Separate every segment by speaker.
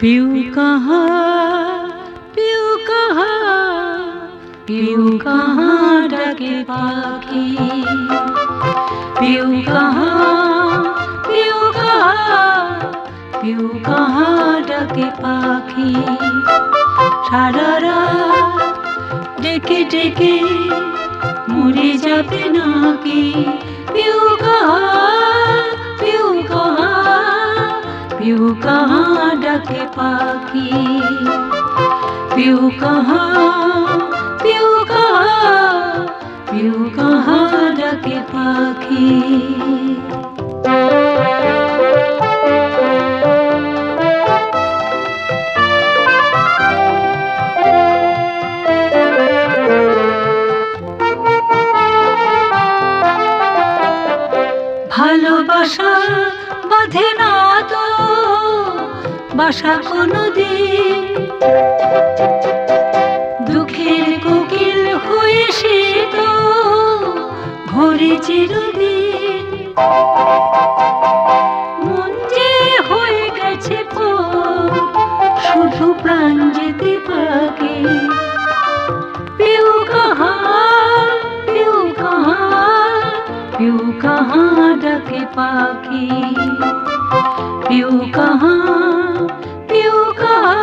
Speaker 1: पियू कहाँ पियू कहाँ पियू कहाँ डके पाखी पियू कहाँ पियू कहाँ पियू कहाँ डके पाखি সারা রাত ডেকে ডেকে মরে যাবে নাকি পিউ কাহা পিউ কাহা পিউ কাহা ডাকে পাখি পিউ কাহা পিউ কাহা পিউ কাহা ডাকে পাখি ভালোবাসা বাঁধে না তো বাসা কোনো দিন দুঃখের কোকিল হয়ে সে তো ভরে চিরদিন। মন যে হয়ে গেছে শুধু প্রাণ যেতে পাকে। পিউ কাহা পিউ কাহা পিউ কাহা ডাকে পাখি। পিউ কাহা পিউ কাহা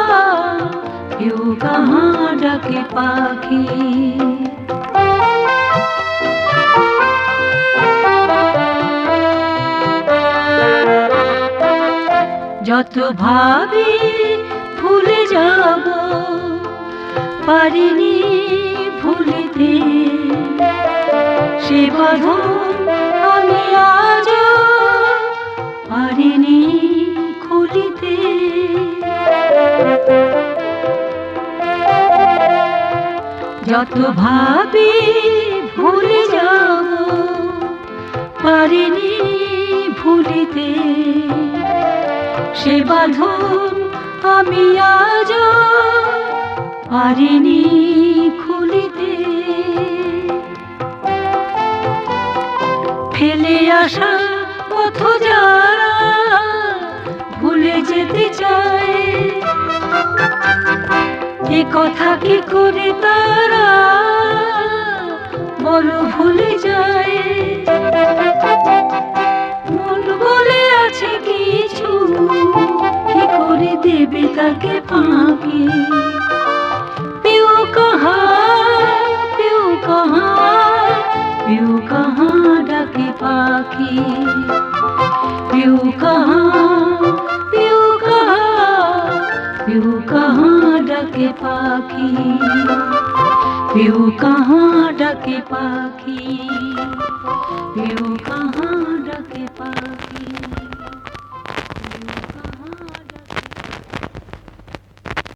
Speaker 1: পিউ কাহা ডাকে পাখি যত ভাবি ভুলে যাব পারিনি ভুলিতে সে বাঁধন খুলিতে। যত ভাবি ভুলে যাব, পারিনি ভুলিতে। সে বাঁধন আমি আজ পারিনি খুলিতে। ফেলে আসা পথ যারা ভুলে যেতে চায়। এ কথা কি করে তারা বলো ভুলে যায়? মন বলে আছে কিছু, কি করে দেবে তাকে পাখি পিউ কাহা পিউ কাহা পিউ কাহা ডাকে পাখি। পিউ কাহা পিউ কাহা ডাকে পাখি পিউ কাহা ডাকে পাখি পিউ কাহা